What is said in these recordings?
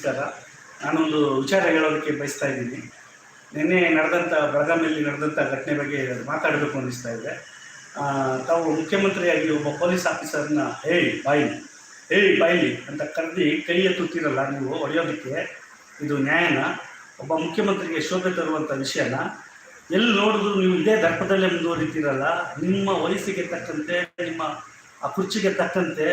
ನಮಸ್ಕಾರ. ನಾನೊಂದು ವಿಚಾರ ಹೇಳೋದಕ್ಕೆ ಬಯಸ್ತಾ ಇದ್ದೀನಿ. ನಿನ್ನೆ ನಡೆದಂಥ ಬೆಳಗಾವಿಯಲ್ಲಿ ನಡೆದಂಥ ಘಟನೆ ಬಗ್ಗೆ ಮಾತಾಡಬೇಕು ಅನ್ನಿಸ್ತಾ ಇದೆ. ತಾವು ಮುಖ್ಯಮಂತ್ರಿಯಾಗಿ ಒಬ್ಬ ಪೊಲೀಸ್ ಆಫೀಸರ್ನ ಹೇಳಿ, ಬಾಯಿ, ಹೇಳಿ ಬಾಯಿಲಿ ಅಂತ ಕರೆದಿ ಕೈ ಎತ್ತುತ್ತೀರಲ್ಲ ನೀವು ಹೊಡೆಯೋದಕ್ಕೆ, ಇದು ನ್ಯಾಯನ. ಒಬ್ಬ ಮುಖ್ಯಮಂತ್ರಿಗೆ ಶೋಭೆ ತರುವಂಥ ವಿಷಯನ. ಎಲ್ಲಿ ನೋಡಿದ್ರು ನೀವು ಇದೇ ದರ್ಪದಲ್ಲೇ ಮುಂದುವರಿತೀರಲ್ಲ. ನಿಮ್ಮ ವಯಸ್ಸಿಗೆ ತಕ್ಕಂತೆ, ನಿಮ್ಮ ಆ ಕುರ್ಚಿಗೆ ತಕ್ಕಂತೆ,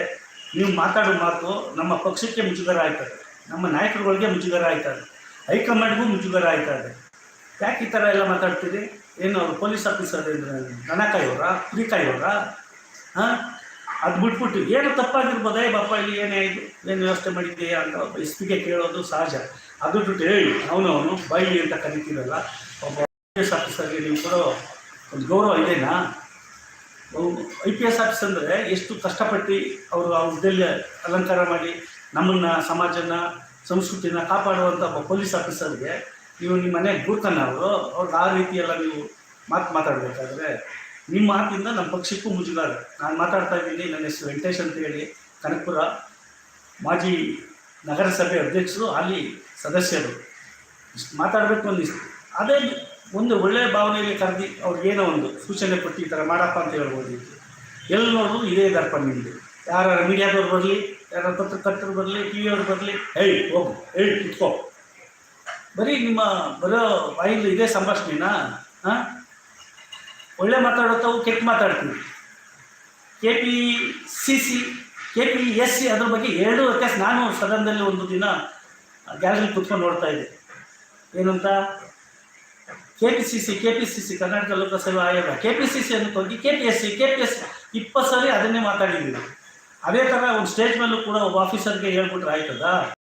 ನೀವು ಮಾತಾಡೋ ಮಾತು ನಮ್ಮ ಪಕ್ಷಕ್ಕೆ ಮುಜುಗರ ಆಯ್ತದೆ ನಮ್ಮ ನಾಯಕರುಗಳಿಗೆ ಮುಜುಗರ ಆಯ್ತದೆ. ಹೈಕಮಾಂಡ್ಗೂ ಮುಜುಗರ ಆಯ್ತದೆ. ಯಾಕೆ ಈ ಥರ ಎಲ್ಲ ಮಾತಾಡ್ತೀರಿ? ಏನು ಅವರು ಪೊಲೀಸ್ ಆಫೀಸರ್ ದನ ಕಾಯೋರ ಕುರಿ ಹಾಂ? ಅದು ಬಿಟ್ಬಿಟ್ಟು ಏನು ತಪ್ಪಾಗಿರ್ಬೋದೇ? ಬಾಪ ಇಲ್ಲಿ ಏನೇ ಆಯಿತು ಏನು ವ್ಯವಸ್ಥೆ ಮಾಡಿದ್ದೀಯಾ ಅಂತ ಒಬ್ಬ ಎಸ್ ಪಿಗೆ ಕೇಳೋದು ಸಹಜ. ಅದು ಬಿಟ್ಟು ಹೇಳಿ ಅವನು ಅವನು ಬೈಲಿ ಅಂತ ಕರಿತೀರಲ್ಲ, ಒಬ್ಬ ಐ ಪಿ ಎಸ್ ಆಫೀಸರ್ಗೆ ನೀವು ಕೊಡೋ ಒಂದು ಗೌರವ ಇದೆನಾ? ಐ ಪಿ ಎಸ್ ಆಫೀಸ್ ಅಂದರೆ ಎಷ್ಟು ಕಷ್ಟಪಟ್ಟು ಅವರು ಹುದ್ದೆಯಲ್ಲಿ ಅಲಂಕಾರ ಮಾಡಿ ನಮ್ಮನ್ನು ಸಮಾಜನ, ಸಂಸ್ಕೃತಿನ ಕಾಪಾಡುವಂಥ ಒಬ್ಬ ಪೊಲೀಸ್ ಆಫೀಸರ್ಗೆ ನೀವು ನಿಮ್ಮ ಮನೆ ಗುರುತನ ಅವರು, ಅವ್ರಿಗೆ ಆ ರೀತಿ ಎಲ್ಲ ನೀವು ಮಾತು ಮಾತಾಡಬೇಕಾದ್ರೆ ನಿಮ್ಮ ಮಾತಿಂದ ನಮ್ಮ ಪಕ್ಷಕ್ಕೂ ಮುಜುಗಾರ. ನಾನು ಮಾತಾಡ್ತಾ ಇದ್ದೀನಿ, ನನ್ನ ಹೆಸರು ವೆಂಕಟೇಶ್ ಅಂತ ಹೇಳಿ ಕನಕಪುರ ಮಾಜಿ ನಗರಸಭೆ ಅಧ್ಯಕ್ಷರು ಅಲ್ಲಿ ಸದಸ್ಯರು. ಇಷ್ಟು ಮಾತಾಡಬೇಕು ಅನ್ನಿಸ್ತು. ಅದೇ ಒಂದು ಒಳ್ಳೆಯ ಭಾವನೆಗೆ ಕರೆದು ಅವ್ರಿಗೇನೋ ಒಂದು ಸೂಚನೆ ಕೊಟ್ಟು ಈ ಥರ ಮಾಡಪ್ಪ ಅಂತ ಹೇಳ್ಬೋದಿತ್ತು ಎಲ್ಲಿ ನೋಡಿದ್ರು ಇದೇ ದರ್ಪ ನಿಮ್ಮದು ಯಾರು ಮೀಡಿಯಾದವ್ರು ಬರಲಿ ಯಾರ ಪತ್ರಕರ್ತರು ಬರಲಿ ಟಿ ವಿಯವ್ರು ಬರಲಿ. ಹೇಳಿ ಹೋಗು. ಹೇಳಿ ಕುತ್ಕೋ. ಬರೀ ನಿಮ್ಮ ಬರೋ ಬಾಯಲ್ಲಿ ಇದೇ ಸಂಭಾಷಣೆನಾ? ಹಾಂ ಒಳ್ಳೆ ಮಾತಾಡುತ್ತವು ಕೆಟ್ಟ ಮಾತಾಡ್ತೀವಿ. K P C C K P S C ಅದ್ರ ಬಗ್ಗೆ ಎರಡು ವ್ಯತ್ಯಾಸ ನಾನು ಸದನದಲ್ಲಿ ಒಂದು ದಿನ ಗ್ಯಾಲರಿ ಕುತ್ಕೊಂಡು ನೋಡ್ತಾ ಇದ್ದೆ. ಏನಂತ? K P C C K P C C Karnataka ಲೋಕಸೇವಾ ಆಯೋಗ. ಕೆ ಪಿ ಸಿ ಸಿ ಅನ್ನೋಕ್ಕೆ ಹೋಗಿ K P S C K P S C ಇಪ್ಪತ್ತು ಸಾರಿ ಅದನ್ನೇ ಮಾತಾಡಿದ್ದೀವಿ. ಅದೇ ಥರ ಒಂದು ಸ್ಟೇಜ್ ಮೇಲೂ ಕೂಡ ಒಬ್ಬ ಆಫೀಸರ್ಗೆ ಹೇಳ್ಬಿಟ್ರೆ ಆಯ್ತದ?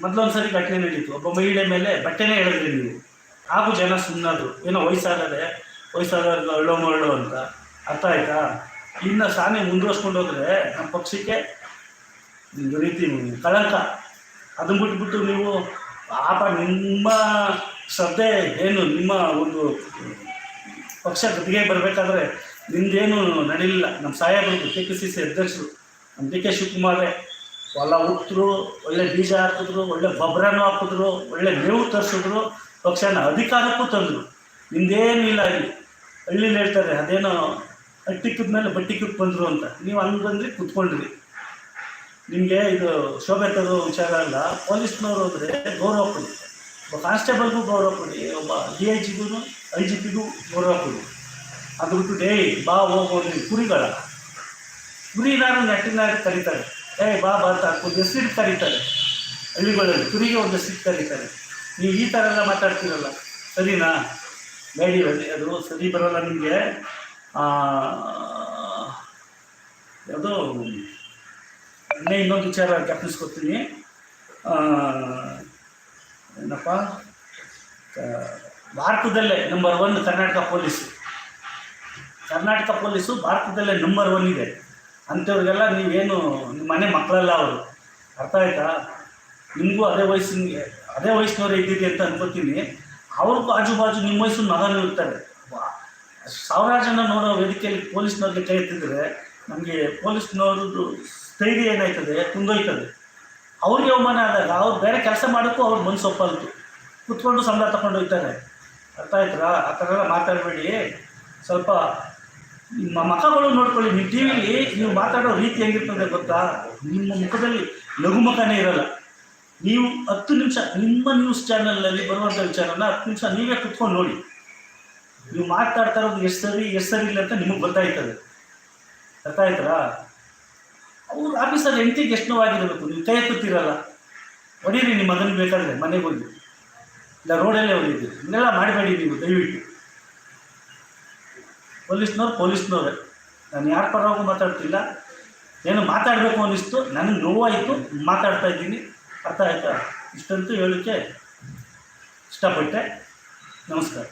ಮೊದಲೊಂದು ಸರಿ ಘಟನೆ ನಡೀತು. ಒಬ್ಬ ಮಹಿಳೆ ಮೇಲೆ ಬಟ್ಟೆನೇ ಹೇಳಿದ್ರಿ ನೀವು. ಹಾಗೂ ಜನ ಸುಮ್ಮನಾದ್ರು ಏನೋ ವಯಸ್ಸಾಗದೆ ವಯಸ್ಸಾಗಲ್ಲ ಅಳ್ಳೋ ಮರಳು ಅಂತ. ಅರ್ಥ ಆಯ್ತಾ? ಇನ್ನು ಸಾನೆ ಮುಂದುವರ್ಸ್ಕೊಂಡು ಹೋದ್ರೆ ನಮ್ಮ ಪಕ್ಷಕ್ಕೆ ರೀತಿ ಕಳಂಕ. ಅದನ್ನ ಬಿಟ್ಬಿಟ್ಟು ನೀವು ಪಾಪ ನಿಮ್ಮ ಶ್ರದ್ಧೆ ಏನು, ನಿಮ್ಮ ಒಂದು ಪಕ್ಷ ಗದಿಗೆ ಬರಬೇಕಾದ್ರೆ ನಿಮ್ದೇನು ನಡೀಲಿಲ್ಲ. ನಮ್ಮ ಸಾಹೇಬರು ಕೆ ಪಿ ಸಿ ಸಿ ಅಧ್ಯಕ್ಷರು ಡಿ ಕೆ ಶಿವಕುಮಾರೇ ಹೊಲ ಉತ್ತರು ಒಳ್ಳೆ ಬೀಜ ಹಾಕಿದ್ರು, ಒಳ್ಳೆ ಗೊಬ್ಬರನೂ ಹಾಕಿದ್ರು, ಒಳ್ಳೆ ಮೇವು ತರಿಸಿದ್ರು, ಪಕ್ಷನ ಅಧಿಕಾರಕ್ಕೂ ತಂದರು. ನಿಮ್ದೇನು ಇಲ್ಲ ಇಲ್ಲಿ. ಹಳ್ಳಿಲಿ ಹೇಳ್ತಾರೆ, ಅದೇನೋ ಹಟ್ಟಿ ಮೇಲೆ ಬಟ್ಟಿ ಕಿತ್ತು ಬಂದರು ಅಂತ. ನೀವು ಹಂಗಂದ್ರೆ ಕುತ್ಕೊಂಡ್ರಿ. ನಿಮಗೆ ಇದು ಶೋಭೆ ತರೋ ವಿಚಾರ ಅಲ್ಲ. ಪೊಲೀಸ್ನವರು ಹೋದರೆ ಗೌರವ ಕೊಡಿ. ಒಬ್ಬ ಕಾನ್ಸ್ಟೇಬಲ್ಗೂ ಗೌರವ ಕೊಡಿ, ಒಬ್ಬ ಡಿ ಐ ಜಿಗೂ ಐ ಜಿ ಪಿಗೂ ಗೌರವ ಕೊಡಿ. ಅದು ಬಿಟ್ಟು ಡೇ ಬಾ ಹೋಗೋ ಕುರಿಗಳ? ಕುರಿನಾರು ನೆಟ್ಟಿನಾರು ಕರೀತಾರೆ. ಏ, ಬಾ ಬಾ, ಅಂತ ಒಂದು ಹೆಸರು ಕರೀತಾರೆ. ಹಳ್ಳಿಗಳಲ್ಲಿ ಕುರಿಗೆ ಒಂದು ಹೆಸರು ಕರೀತಾರೆ. ನೀವು ಈ ಥರ ಎಲ್ಲ ಮಾತಾಡ್ತೀರಲ್ಲ. ಸರಿನಾ? ಬೇಡಿ ಅದು ಸರಿ ಬರೋಲ್ಲ ನಿಮಗೆ. ಯಾವುದೋ, ಇನ್ನೇ ಇನ್ನೊಂದು ವಿಚಾರ ಜ್ಞಾಪಿಸ್ಕೊತೀನಿ. ಏನಪ್ಪ? ಭಾರತದಲ್ಲೇ number one Karnataka police Karnataka police ಭಾರತದಲ್ಲೇ ನಂಬರ್ ಒನ್ ಇದೆ. ಅಂಥವ್ರಿಗೆಲ್ಲ ನೀವೇನು ನಿಮ್ಮ ಮನೆ ಮಕ್ಕಳಲ್ಲ ಅವರು. ಅರ್ಥ ಆಯ್ತಾ? ನಿಮಗೂ ಅದೇ ವಯಸ್ಸಿನ ಅದೇ ವಯಸ್ಸಿನವರೇ ಇದ್ದಿದೆ ಅಂತ ಅನ್ಕೋತೀನಿ. ಅವ್ರಿಗೂ ಆಜು ಬಾಜು ನಿಮ್ಮ ವಯಸ್ಸಿನ ಮಗನೂ ಇರ್ತಾರೆ. ಸಾವಿರ ಸಾವಿರಾರು ಜನ ನೋಡೋ ವೇದಿಕೆಯಲ್ಲಿ ಪೊಲೀಸ್ನವ್ರಿಗೆ ಕೈ ಎತ್ತಿದ್ರೆ ನಮಗೆ ಪೊಲೀಸ್ನವ್ರದ್ದು ಸ್ಥೈರ್ಯ ಏನಾಯ್ತದೆ? ಕುಂದೋಯ್ತದೆ ಅವ್ರಿಗೆ ಅವಮಾನ ಆದಾಗ ಅವ್ರು ಬೇರೆ ಕೆಲಸ ಮಾಡೋಕ್ಕೂ ಅವ್ರ ಮನಸ್ಸು ಒಪ್ಪಲ್ತು. ಕುತ್ಕೊಂಡು ಸಂಬಳ ತಗೊಂಡು ಹೋಗ್ತಾರೆ. ಅರ್ಥ ಆಯ್ತಾ? ಆ ಥರ ಎಲ್ಲ ಮಾತಾಡಬೇಡಿ. ಸ್ವಲ್ಪ ನಿಮ್ಮ ಮಖಗಳು ನೋಡ್ಕೊಳ್ಳಿ, ನೀವು ಟಿ ವಿಲಿ ನೀವು ಮಾತಾಡೋ ರೀತಿ ಹೆಂಗಿರ್ತದೆ ಗೊತ್ತಾ? ನಿಮ್ಮ ಮುಖದಲ್ಲಿ ಲಘುಮುಖನೇ ಇರಲ್ಲ. ನೀವು ಹತ್ತು ನಿಮಿಷ, ನಿಮ್ಮ ನ್ಯೂಸ್ ಚಾನಲಲ್ಲಿ ಬರುವಂಥ ವಿಚಾರನ ಹತ್ತು ನಿಮಿಷ ನೀವೇ ಕುತ್ಕೊಂಡು ನೋಡಿ. ನೀವು ಮಾತಾಡ್ತಾ ಇರೋದು ಎಷ್ಟು ಸರಿ ಎಷ್ಟು ಸರಿ ಇಲ್ಲ ಅಂತ ನಿಮಗೆ ಗೊತ್ತಾಯ್ತದೆ. ಅರ್ಥ ಆಯ್ತರಾ ಅವ್ರು ಆಫೀಸರ್ ಹೆಂಡತಿಗೆ ಎಷ್ಟು ನೋವಾಗಿರಬೇಕು? ನೀವು ಕೈ ಎತ್ತುತ್ತೀರಲ್ಲ. ಹೊಡೀರಿ, ನಿಮ್ಮ ಮಗನಿಗೆ ಬೇಕಾದರೆ ಮನೆಗೆ ಹೋಗಿ. ಇಲ್ಲ ರೋಡಲ್ಲೇ ಹೋಗಿದ್ದೀರಿ ಇನ್ನೆಲ್ಲ ಮಾಡಬೇಡಿ ನೀವು ದಯವಿಟ್ಟು. ಪೊಲೀಸ್ನವ್ರು ಪೊಲೀಸ್ನವ್ರೆ ನಾನು ಯಾರ ಪರವಾಗಿ ಮಾತಾಡ್ತಿಲ್ಲ ಏನು ಮಾತಾಡಬೇಕು ಅನ್ನಿಸ್ತು ನನಗೆ ನೋವಾಯಿತು ಮಾತಾಡ್ತಾ ಇದ್ದೀನಿ ಅರ್ಥ ಆಯ್ತಾ ಇಷ್ಟಂತೂ ಹೇಳೋಕ್ಕೆ ಇಷ್ಟಪಟ್ಟೆ ನಮಸ್ಕಾರ